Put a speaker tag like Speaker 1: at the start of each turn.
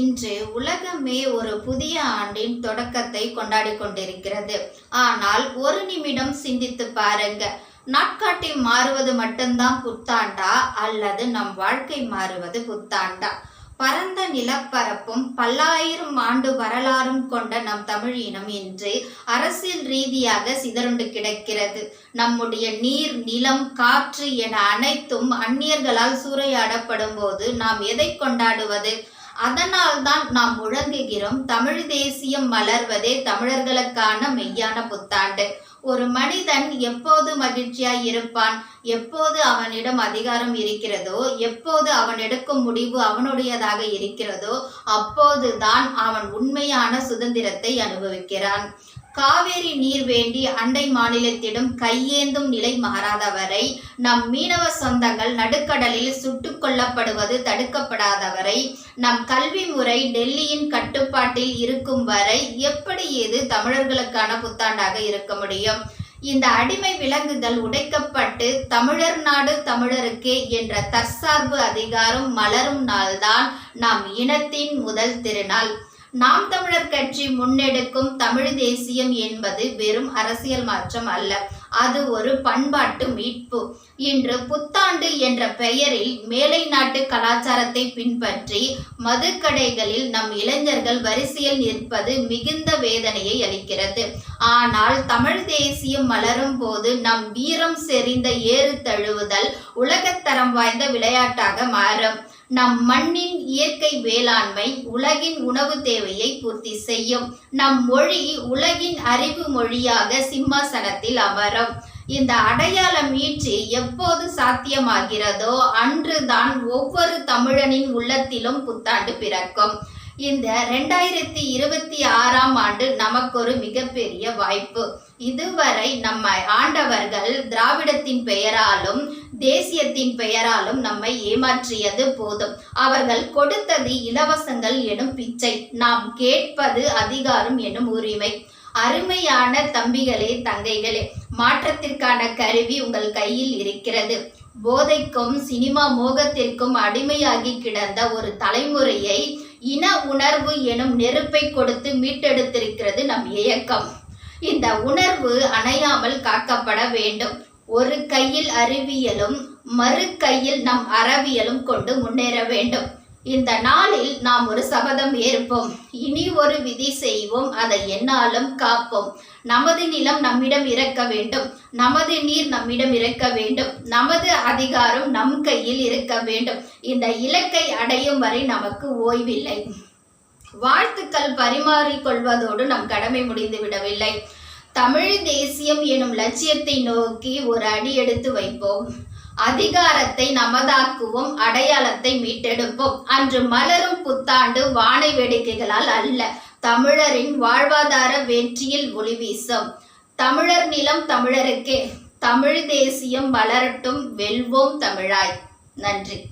Speaker 1: இன்று உலகமே ஒரு புதிய ஆண்டின் தொடக்கத்தை கொண்டாடி கொண்டிருக்கிறது. ஆனால் ஒரு நிமிடம் சிந்தித்து பாருங்க. நாட்காட்டி மாறுவது மட்டும்தான் புத்தாண்டா? அல்லது நம் வாழ்க்கை மாறுவது புத்தாண்டா? பரந்த நிலப்பரப்பும் பல்லாயிரம் ஆண்டு வரலாறும் கொண்ட நம் தமிழ் இனம் இன்று அரசியல் ரீதியாக சிதறுண்டு கிடக்கிறது. நம்முடைய நீர் நிலம் காற்று என அனைத்தும் அந்நியர்களால் சூறையாடப்படும் போது நாம் எதை கொண்டாடுவது? அதனால்தான் நாம் முழங்குகிறோம் தமிழ் தேசியம் மலர்வதே தமிழர்களுக்கான மெய்யான புத்தாண்டு. ஒரு மனிதன் எப்போது மகிழ்ச்சியாய் இருப்பான்? எப்போது அவனிடம் அதிகாரம் இருக்கிறதோ எப்போது அவன் எடுக்கும் முடிவு அவனுடையதாக இருக்கிறதோ அப்போதுதான் அவன் உண்மையான சுதந்திரத்தை அனுபவிக்கிறான். காவேரி நீர் வேண்டி அண்டை மாநிலத்திடம் கையேந்தும் நிலை மாறாதவரை நம் மீனவ சொந்தங்கள் நடுக்கடலில் சுட்டுக் கொல்லப்படுவது தடுக்கப்படாதவரை நம் கல்வி முறை டெல்லியின் கட்டுப்பாட்டில் இருக்கும் வரை எப்படி இது தமிழர்களுக்கான புத்தாண்டாக இருக்க முடியும்? இந்த அடிமை விலங்குகள் உடைக்கப்பட்டு தமிழர் நாடு தமிழருக்கே என்ற தற்சார்பு அதிகாரம் மலரும் நாள்தான் நாம் இனத்தின் முதல் திருநாள். நாம் தமிழர் கட்சி முன்னெடுக்கும் தமிழ் தேசியம் என்பது வெறும் அரசியல் மாற்றம் அல்ல. அது ஒரு பண்பாட்டு மீட்பு. இன்று புத்தாண்டு என்ற பெயரில் மேலை நாட்டு கலாச்சாரத்தை பின்பற்றி மதுக்கடைகளில் நம் இளைஞர்கள் வரிசையில் நிற்பது மிகுந்த வேதனையை அளிக்கிறது. ஆனால் தமிழ் தேசியம் மலரும் போது நம் வீரம் செறிந்த ஏறு தழுவுதல் உலகத்தரம் வாய்ந்த விளையாட்டாக மாறும். நம் மண்ணின் இயற்கை வேளாண்மை உலகின் உணவு தேவையை பூர்த்தி செய்யும். நம் மொழி உலகின் அறிவு மொழியாக சிம்மாசனத்தில் அமரும். இந்த அடையாள மீட்சி எப்போது சாத்தியமாகிறதோ அன்றுதான் ஒவ்வொரு தமிழனின் உள்ளத்திலும் புத்தாண்டு பிறக்கும். இந்த ரெண்டாயிரத்தி இருபத்தி ஆறாம் ஆண்டு நமக்கு ஒரு மிகப்பெரிய வாய்ப்பு. இதுவரை நம்மை ஆண்டவர்கள் திராவிடத்தின் பெயராலும் தேசியத்தின் பெயராலும் நம்மை ஏமாற்றியது போதும். அவர்கள் கொடுத்தது இலவசங்கள் எனும் பிச்சை. நாம் கேட்பது அதிகாரம் எனும் உரிமை. அருமையான தம்பிகளே தங்கைகளே மாற்றத்திற்கான கருவி உங்கள் கையில் இருக்கிறது. போதைக்கும் சினிமா மோகத்திற்கும் அடிமையாகி கிடந்த ஒரு தலைமுறையை இன உணர்வு எனும் நெருப்பை கொடுத்து மீட்டெடுத்திருக்கிறது நம் இயக்கம். இந்த உணர்வு அணையாமல் காக்கப்பட வேண்டும். ஒரு கையில் அறிவியலும் மறு கையில் நம் அறவியலும் கொண்டு முன்னேற வேண்டும். இந்த நாளில் நாம் ஒரு சபதம் ஏற்போம். இனி ஒரு விதி செய்வோம். அதை என்னாலும் காப்போம். நமது நிலம் நம்மிடம் இருக்க வேண்டும். நமது நீர் நம்மிடம் இருக்க வேண்டும். நமது அதிகாரம் நம் கையில் இருக்க வேண்டும். இந்த இலக்கை அடையும் வரை நமக்கு ஓய்வில்லை. வாழ்த்துக்கள் பரிமாறிக்கொள்வதோடு நம் கடமை முடிந்து விடவில்லை. தமிழ் தேசியம் எனும் லட்சியத்தை நோக்கி ஒரு அடி எடுத்து வைப்போம். அதிகாரத்தை நமதாக்குவோம் அடையாளத்தை மீட்டெடுப்போம். அன்று மலரும் புத்தாண்டு வானை வேடிக்கைகளால் அல்ல தமிழரின் வாழ்வாதார வெற்றியில் ஒளி வீசும். தமிழர் நிலம் தமிழருக்கே தமிழ் தேசியம் வளரட்டும் வெல்வோம் தமிழாய். நன்றி.